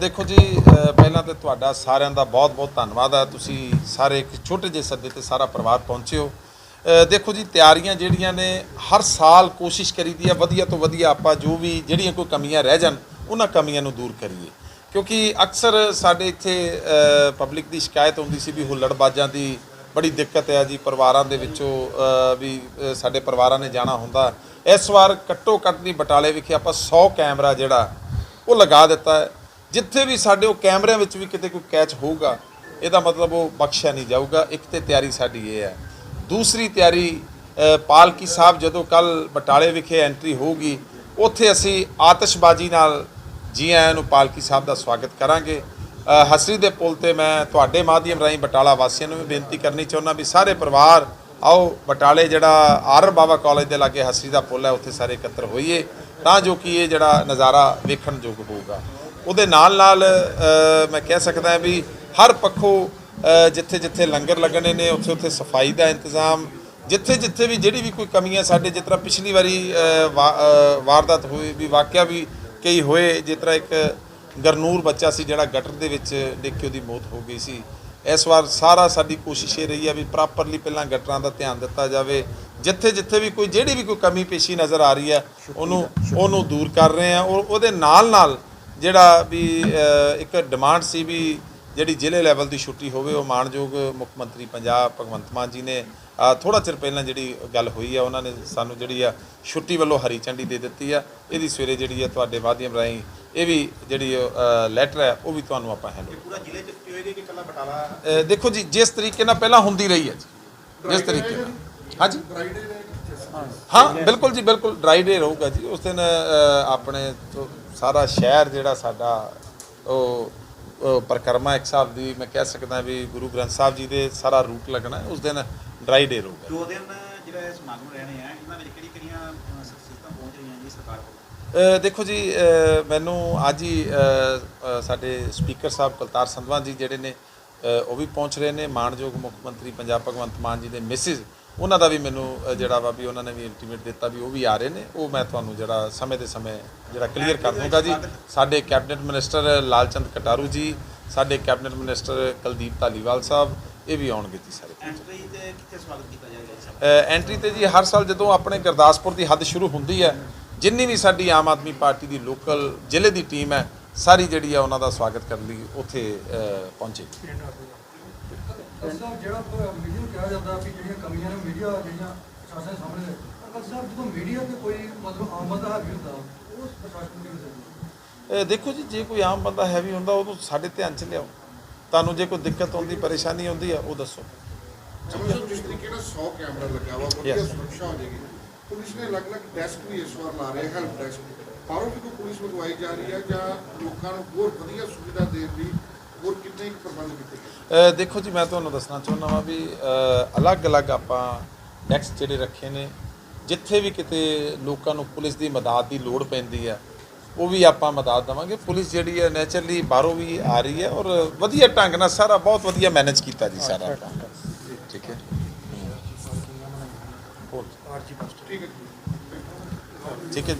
ਦੇਖੋ ਜੀ ਪਹਿਲਾਂ ਤੇ ਤੁਹਾਡਾ ਸਾਰਿਆਂ ਦਾ ਬਹੁਤ-ਬਹੁਤ ਧੰਨਵਾਦ ਹੈ। ਤੁਸੀਂ ਸਾਰੇ ਇੱਕ ਛੋਟੇ ਜਿਹੇ ਸੱਦੇ ਤੇ ਸਾਰਾ ਪਰਿਵਾਰ ਪਹੁੰਚੇ ਹੋ। ਦੇਖੋ ਜੀ, ਤਿਆਰੀਆਂ ਜਿਹੜੀਆਂ ਨੇ, ਹਰ ਸਾਲ ਕੋਸ਼ਿਸ਼ ਕਰੀਦੀ ਆ ਵਧੀਆ ਤੋਂ ਵਧੀਆ ਆਪਾਂ ਜੋ ਵੀ ਜਿਹੜੀਆਂ ਕੋਈ ਕਮੀਆਂ ਰਹਿ ਜਾਣ, ਉਹਨਾਂ ਕਮੀਆਂ ਨੂੰ ਦੂਰ ਕਰੀਏ। ਕਿਉਂਕਿ ਅਕਸਰ ਸਾਡੇ ਇੱਥੇ ਪਬਲਿਕ ਦੀ ਸ਼ਿਕਾਇਤ ਹੁੰਦੀ ਸੀ ਵੀ ਹੁੱਲੜਬਾਜ਼ਾਂ ਦੀ ਬੜੀ ਦਿੱਕਤ ਹੈ ਜੀ, ਪਰਿਵਾਰਾਂ ਦੇ ਵਿੱਚੋਂ ਵੀ ਸਾਡੇ ਪਰਿਵਾਰਾਂ ਨੇ ਜਾਣਾ ਹੁੰਦਾ। ਇਸ ਵਾਰ ਘੱਟੋ ਘੱਟ ਨਹੀਂ, ਬਟਾਲੇ ਵਿਖੇ ਆਪਾਂ 100 ਕੈਮਰਾ ਜਿਹੜਾ ਉਹ ਲਗਾ ਦਿੱਤਾ ਹੈ। ਜਿੱਥੇ ਵੀ ਸਾਡੇ ਉਹ ਕੈਮਰਿਆਂ ਵਿੱਚ ਵੀ ਕਿਤੇ ਕੋਈ ਕੈਚ ਹੋਊਗਾ, ਇਹਦਾ ਮਤਲਬ ਉਹ ਬਖਸ਼ਿਆ ਨਹੀਂ ਜਾਊਗਾ। ਇੱਕ ਤੇ ਤਿਆਰੀ ਸਾਡੀ ਇਹ ਹੈ। ਦੂਸਰੀ ਤਿਆਰੀ ਪਾਲਕੀ ਸਾਹਿਬ ਜਦੋਂ ਕੱਲ ਬਟਾਲੇ ਵਿਖੇ ਐਂਟਰੀ ਹੋਊਗੀ, ਉੱਥੇ ਅਸੀਂ ਆਤਿਸ਼ਬਾਜ਼ੀ ਨਾਲ ਜੀ ਆਇਆਂ ਨੂੰ ਪਾਲਕੀ ਸਾਹਿਬ ਦਾ ਸਵਾਗਤ ਕਰਾਂਗੇ। ਹਸਰੀ ਦੇ ਪੁਲ ਤੇ ਮੈਂ ਤੁਹਾਡੇ ਮਾਧਿਅਮ ਰਾਹੀਂ ਬਟਾਲਾ ਵਾਸੀਆਂ ਨੂੰ ਵੀ ਬੇਨਤੀ ਕਰਨੀ ਚਾਹੁੰਦਾ ਵੀ ਸਾਰੇ ਪਰਿਵਾਰ ਆਓ, ਬਟਾਲੇ ਜਿਹੜਾ ਆਰ ਬਾਬਾ ਕਾਲਜ ਦੇ ਲਾਗੇ ਹਸਰੀ ਦਾ ਪੁਲ ਹੈ, ਉੱਥੇ ਸਾਰੇ ਇਕੱਤਰ ਹੋਈਏ, ਤਾਂ ਜੋ ਕਿ ਇਹ ਜਿਹੜਾ ਨਜ਼ਾਰਾ ਵੇਖਣ ਯੋਗ ਹੋਊਗਾ। ਉਹਦੇ ਨਾਲ ਨਾਲ ਮੈਂ ਕਹਿ ਸਕਦਾ ਵੀ ਹਰ ਪੱਖੋਂ ਜਿੱਥੇ ਜਿੱਥੇ ਲੰਗਰ ਲੱਗਣੇ ਨੇ ਉੱਥੇ ਉੱਥੇ ਸਫ਼ਾਈ ਦਾ ਇੰਤਜ਼ਾਮ ਜਿੱਥੇ ਜਿੱਥੇ ਵੀ ਜਿਹੜੀ ਵੀ ਕੋਈ ਕਮੀ ਹੈ, ਸਾਡੇ ਜਿਸ ਤਰ੍ਹਾਂ ਪਿਛਲੀ ਵਾਰੀ ਵਾ- ਵਾਰਦਾਤ ਹੋਈ ਵੀ, ਵਾਕਿਆ ਵੀ ਕਈ ਹੋਏ, ਜਿਸ ਤਰ੍ਹਾਂ ਇੱਕ ਗਰਨੂਰ ਬੱਚਾ ਸੀ, ਜਿਹੜਾ ਗਟਰ ਦੇ ਵਿੱਚ ਡਿੱਗ ਕੇ ਉਹਦੀ ਮੌਤ ਹੋ ਗਈ ਸੀ। ਇਸ ਵਾਰ ਸਾਰਾ ਸਾਡੀ ਕੋਸ਼ਿਸ਼ ਇਹ ਰਹੀ ਹੈ ਵੀ ਪ੍ਰੋਪਰਲੀ ਪਹਿਲਾਂ ਗਟਰਾਂ ਦਾ ਧਿਆਨ ਦਿੱਤਾ ਜਾਵੇ। ਜਿੱਥੇ ਜਿੱਥੇ ਵੀ ਕੋਈ ਜਿਹੜੀ ਵੀ ਕੋਈ ਕਮੀ ਪੇਸ਼ੀ ਨਜ਼ਰ ਆ ਰਹੀ ਹੈ ਉਹਨੂੰ ਉਹਨੂੰ ਦੂਰ ਕਰ ਰਹੇ ਆ ਔਰ ਉਹਦੇ ਨਾਲ ਨਾਲ ਜਿਹੜਾ ਵੀ ਇੱਕ ਡਿਮਾਂਡ ਸੀ ਵੀ ਜਿਹੜੀ ਜ਼ਿਲ੍ਹੇ ਲੈਵਲ ਦੀ ਛੁੱਟੀ ਹੋਵੇ ਉਹ ਮਾਣਯੋਗ ਮੁੱਖ ਮੰਤਰੀ ਪੰਜਾਬ ਭਗਵੰਤ ਮਾਨ ਜੀ ਨੇ ਥੋੜਾ ਚਿਰ ਪਹਿਲਾਂ ਜਿਹੜੀ ਗੱਲ ਹੋਈ ਆ ਉਹਨਾਂ ਨੇ ਸਾਨੂੰ ਜਿਹੜੀ ਆ ਛੁੱਟੀ ਵੱਲੋਂ ਹਰੀ ਝੰਡੀ ਦੇ ਦਿੱਤੀ ਆ। ਇਹਦੀ ਸਵੇਰੇ ਜਿਹੜੀ ਆ ਤੁਹਾਡੇ ਮਾਧਿਅਮ ਰਾਹੀਂ ਇਹ ਵੀ ਜਿਹੜੀ ਲੈਟਰ ਹੈ ਉਹ ਵੀ ਤੁਹਾਨੂੰ ਆਪਾਂ ਹੈਂਡ ਪੂਰਾ ਜ਼ਿਲ੍ਹੇ ਚ ਹੋਏਗੀ ਕਿ ਇਕੱਲਾ ਬਟਾਲਾ? ਦੇਖੋ ਜੀ ਜਿਸ ਤਰੀਕੇ ਨਾਲ ਪਹਿਲਾਂ ਹੁੰਦੀ ਰਹੀ ਹੈ ਜੀ ਜਿਸ ਤਰੀਕੇ ਨਾਲ। ਹਾਂਜੀ? ਹਾਂ ਬਿਲਕੁਲ ਜੀ ਬਿਲਕੁਲ ਡਰਾਈ ਡੇ ਰਹੂਗਾ ਜੀ। ਉਸ ਦਿਨ ਆਪਣੇ ਸਾਰਾ ਸ਼ਹਿਰ ਜਿਹੜਾ ਸਾਡਾ ਉਹ ਪਰਿਕਰਮਾ ਇੱਕ ਸਾਹਿਬ ਦੀ ਮੈਂ ਕਹਿ ਸਕਦਾ ਵੀ ਗੁਰੂ ਗ੍ਰੰਥ ਸਾਹਿਬ ਜੀ ਦੇ ਸਾਰਾ ਰੂਟ ਲੱਗਣਾ ਉਸ ਦਿਨ ਡਰਾਈ ਡੇ ਰਹੂਗਾ ਦੋ ਦਿਨ ਜਿਹੜਾ ਇਹ ਸਮਾਗਮ ਰਹਿਣੇ ਆ ਇਹਨਾਂ ਵਿੱਚ ਕਿਹੜੀ ਕਿਹੜੀਆਂ ਅਹ, ਸ਼ਖਸੀਅਤਾਂ ਪਹੁੰਚ ਰਹੀਆਂ ਜੀ ਸਰਕਾਰ ਕੋਲ? ਅ, ਦੇਖੋ ਜੀ ਅ, ਮੈਨੂੰ ਅੱਜ ਹੀ ਅ, ਅ, ਸਾਡੇ ਸਪੀਕਰ ਸਾਹਿਬ ਕੁਲਤਾਰ ਸੰਧਵਾਂ ਜੀ ਜਿਹੜੇ ਨੇ ਅ, ਉਹ ਵੀ ਪਹੁੰਚ ਰਹੇ ਨੇ। ਮਾਨਯੋਗ ਮੁੱਖ ਮੰਤਰੀ ਪੰਜਾਬ ਭਗਵੰਤ ਮਾਨ ਜੀ ਦੇ ਮਿਸਿਸ ਉਹਨਾਂ ਦਾ ਵੀ ਮੈਨੂੰ ਅ, ਜਿਹੜਾ ਵਾ ਵੀ ਉਹਨਾਂ ਨੇ ਵੀ ਇੰਟੀਮੇਟ ਦਿੱਤਾ ਵੀ ਉਹ ਵੀ ਆ ਰਹੇ ਨੇ। ਉਹ ਮੈਂ ਤੁਹਾਨੂੰ ਜਿਹੜਾ ਸਮੇਂ ਦੇ ਸਮੇਂ ਜਿਹੜਾ ਕਲੀਅਰ ਕਰ ਦੂੰਗਾ ਜੀ। ਸਾਡੇ ਕੈਬਨਿਟ ਮਿਨਿਸਟਰ ਲਾਲਚੰਦ ਕਟਾਰੂ ਜੀ ਸਾਡੇ ਕੈਬਨਿਟ ਮਿਨਿਸਟਰ ਕੁਲਦੀਪ ਧਾਲੀਵਾਲ ਸਾਹਿਬ ਇਹ ਵੀ ਆਉਣਗੇ ਜੀ ਸਾਰੇ ਐਂਟਰੀ ਤੇ ਕਿੱਥੇ ਸਵਾਗਤ ਕੀਤਾ ਜਾਏਗਾ ਐਂਟਰੀ ਤੇ ਜੀ ਹਰ ਸਾਲ ਜਦੋਂ ਆਪਣੇ ਗੁਰਦਾਸਪੁਰ ਦੀ ਹੱਦ ਸ਼ੁਰੂ ਹੁੰਦੀ ਹੈ ਜਿੰਨੀ ਵੀ ਸਾਡੀ ਆਮ ਆਦਮੀ ਪਾਰਟੀ ਦੀ ਲੋਕਲ ਜ਼ਿਲ੍ਹੇ ਦੀ ਟੀਮ ਹੈ ਸਾਰੀ ਜਿਹੜੀ ਆ ਉਹਨਾਂ ਦਾ ਸਵਾਗਤ ਕਰਨ ਲਈ ਉੱਥੇ ਪਹੁੰਚੇ। ਸਾਹਿਬ ਜਿਹੜਾ ਮੀਡੀਆ ਨੂੰ ਕਿਹਾ ਜਾਂਦਾ ਵੀ ਜਿਹੜੀਆਂ ਕਮੀਆਂ ਨੇ ਮੀਡੀਆ ਜਿਹੜੀਆਂ ਪ੍ਰਸ਼ਾਸਨ ਦੇ ਸਾਹਮਣੇ ਨੇ ਪਰ ਸਾਹਿਬ ਜਦੋਂ ਮੀਡੀਆ ਤੇ ਕੋਈ ਮਤਲਬ ਆਮ ਬੰਦਾ ਹਾਵੀ ਹੁੰਦਾ ਉਸ ਪ੍ਰਸ਼ਾਸਨ ਦੀ ਨਹੀਂ ਅ, ਦੇਖੋ ਜੀ ਜੇ ਕੋਈ ਆਮ ਬੰਦਾ ਹੈਵੀ ਹੁੰਦਾ ਉਹਨੂੰ ਸਾਡੇ ਧਿਆਨ 'ਚ ਲਿਆਓ। ਤੁਹਾਨੂੰ ਜੇ ਕੋਈ ਦਿੱਕਤ ਆਉਂਦੀ ਪਰੇਸ਼ਾਨੀ ਆਉਂਦੀ ਆ ਉਹ ਦੱਸੋ। ਸਮਝੋ ਜਿਸ ਤਰੀਕੇ ਨਾਲ 100 ਕੈਮਰਾ ਲੱਗਾ ਵਾ ਵਧੀਆ Yes. ਸੁਰੱਖਿਆ ਹੋ ਜਾਏਗੀ। ਪੁਲਿਸ ਨੇ ਅਲੱਗ-ਅਲੱਗ ਡੈਸਕ ਵੀ ਇਸ ਵਾਰ ਲਾ ਰਹੇ ਹੈਲਪ ਡੈਸਕ ਬਾਹਰੋਂ ਵੀ ਕੋਈ ਪੁਲਿਸ ਮੰਗਵਾਈ ਜਾ ਰਹੀ ਹੈ ਜਾਂ ਲੋਕਾਂ ਨੂੰ ਹੋਰ ਵਧੀਆ ਸੁਵਿਧਾ ਦੇਣ ਲਈ ਹੋਰ ਕਿੰਨੇ ਕੁ ਪ੍ਰਬੰਧ ਕੀਤੇ ਗਏ? ਅ, ਦੇਖੋ ਜੀ ਮੈਂ ਤੁਹਾਨੂੰ ਦੱਸਣਾ ਚਾਹੁੰਦਾ ਵਾਂ ਵੀ ਅਲੱਗ-ਅਲੱਗ ਆਪਾਂ ਡੈਕਸ ਜਿਹੜੇ ਰੱਖੇ ਨੇ ਜਿੱਥੇ ਵੀ ਕਿਤੇ ਲੋਕਾਂ ਨੂੰ ਪੁਲਿਸ ਦੀ ਮਦਦ ਦੀ ਲੋੜ ਪੈਂਦੀ ਆ ਉਹ ਵੀ ਆਪਾਂ ਮਦਦ ਦੇਵਾਂਗੇ। ਪੁਲਿਸ ਜਿਹੜੀ ਹੈ ਨੇਚਰਲੀ ਬਾਹਰੋਂ ਵੀ ਆ ਰਹੀ ਹੈ ਔਰ ਵਧੀਆ ਢੰਗ ਨਾਲ ਸਾਰਾ ਬਹੁਤ ਵਧੀਆ ਮੈਨੇਜ ਕੀਤਾ ਜੀ ਸਾਰਾ। ਠੀਕ ਹੈ। ਠੀਕ ਹੈ।